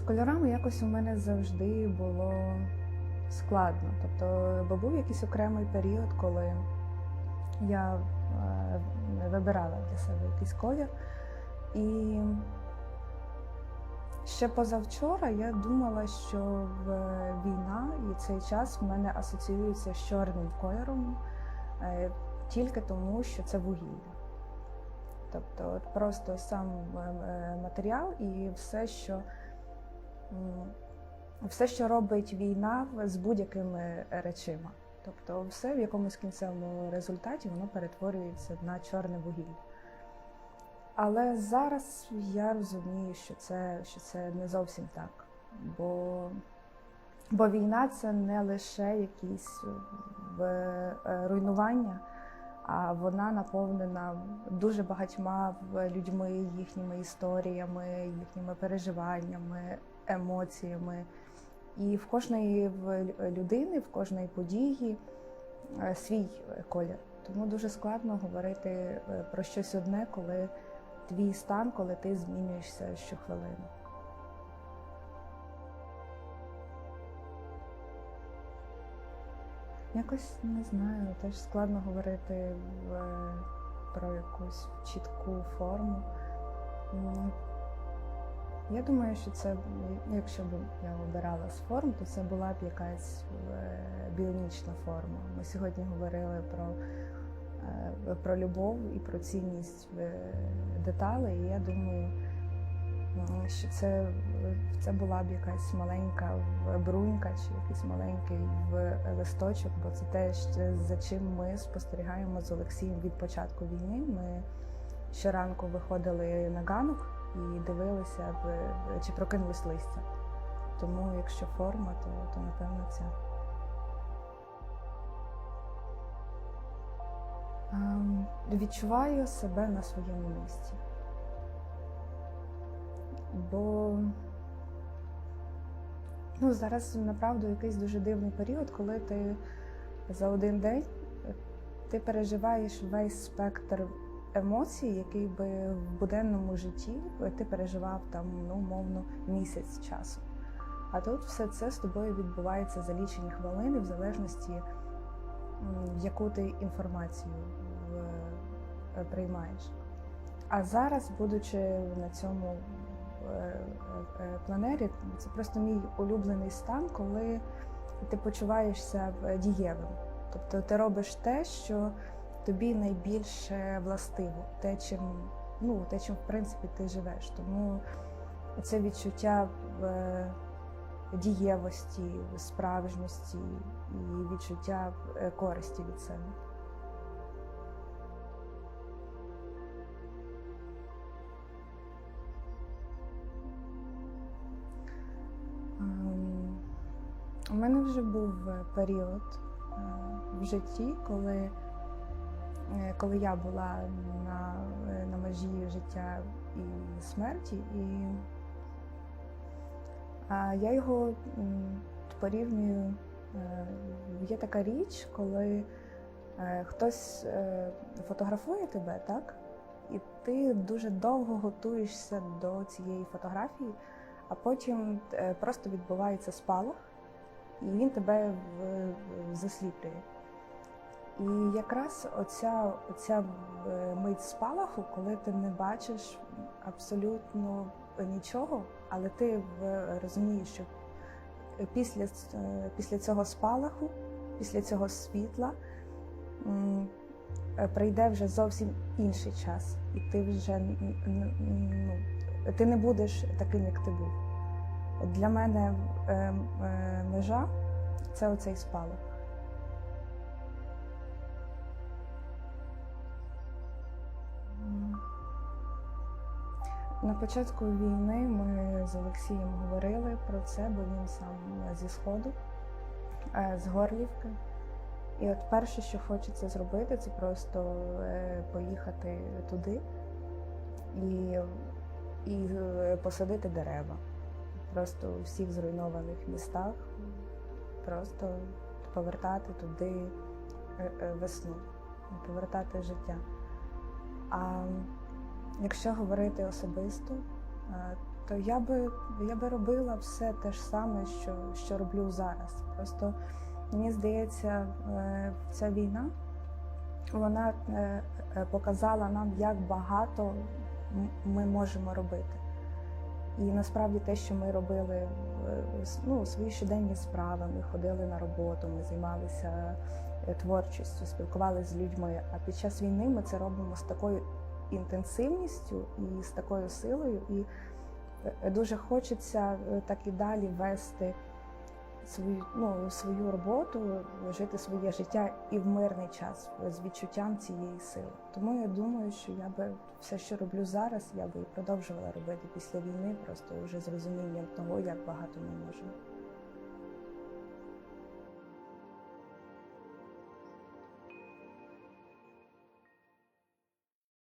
З кольорами якось у мене завжди було складно. Тобто, бо був якийсь окремий період, коли я е, вибирала для себе якийсь колір. І ще позавчора я думала, що війна і цей час в мене асоціюється з чорним кольором е, тільки тому, що це вугілля. Тобто, от просто сам е, е, матеріал і все, що все, що робить війна з будь-якими речима. Тобто, все в якомусь кінцевому результаті воно перетворюється на чорне вугілля. Але зараз я розумію, що це, що це не зовсім так. Бо, бо війна це не лише якісь е, е, руйнування, а вона наповнена дуже багатьма людьми, їхніми історіями, їхніми переживаннями, емоціями. І в кожної людини, в кожної події е, свій колір. Тому дуже складно говорити е, про щось одне, коли твій стан, коли ти змінюєшся щохвилини. Якось не знаю, теж складно говорити в, про якусь чітку форму. Я думаю, що це, ну, якщо б я обирала з форм, то це була б якась е, біонічна форма. Ми сьогодні говорили про, е, про любов і про цінність е, деталей. І я думаю, що це, це була б якась маленька брунька чи якийсь маленький листочок, бо це те, за чим ми спостерігаємо з Олексієм від початку війни. Ми щоранку виходили на ганок і дивилися, чи прокинулись листя. Тому, якщо форма, то, то напевно ця. Ем, Відчуваю себе на своєму місці. Бо ну, зараз направду якийсь дуже дивний період, коли ти за один день ти переживаєш весь спектр емоцій, який би в буденному житті е, ти переживав там, ну, умовно, місяць часу. А тут все це з тобою відбувається за лічені хвилини, в залежності, яку ти інформацію е, приймаєш. А зараз, будучи на цьому е, е, е, планері, це просто мій улюблений стан, коли ти почуваєшся е, дієвим. Тобто ти робиш те, що тобі найбільше властиво, те, чим, ну, те, чим в принципі ти живеш. Тому це відчуття е, дієвості, справжності і відчуття е, користі від себе. Ем, У мене вже був е, період в житті, коли, коли я була на, е, на межі життя і смерті, і а, я його порівнюю. е, Є така річ, коли е, хтось е, фотографує тебе, так? І ти дуже довго готуєшся до цієї фотографії, а потім е, просто відбувається спалах, і він тебе засліплює. І якраз оця, оця е, мить спалаху, коли ти не бачиш абсолютно нічого, але ти розумієш, що після, е, після цього спалаху, після цього світла е, прийде вже зовсім інший час, і ти вже ну, ти не будеш таким, як ти був. Для мене е, е, межа це оцей спалах. На початку війни ми з Олексієм говорили про це, бо він сам зі Сходу, е, з Горлівки. І от перше, що хочеться зробити, це просто е, поїхати туди і, і е, посадити дерева. Просто у всіх зруйнованих містах, просто повертати туди весну, повертати життя. А якщо говорити особисто, е, то я би я би робила все те ж саме, що, що роблю зараз. Просто мені здається, е, ця війна вона е, показала нам, як багато ми можемо робити. І насправді те, що ми робили ну, свої щоденні справи, ми ходили на роботу, ми займалися творчістю, спілкувалися з людьми. А під час війни ми це робимо з такою інтенсивністю і з такою силою. І е, дуже хочеться е, так і далі вести свою, ну, свою роботу, жити своє життя і в мирний час з відчуттям цієї сили. Тому я думаю, що я би все, що роблю зараз, я би і продовжувала робити після війни, просто вже з розумінням того, як багато ми можемо.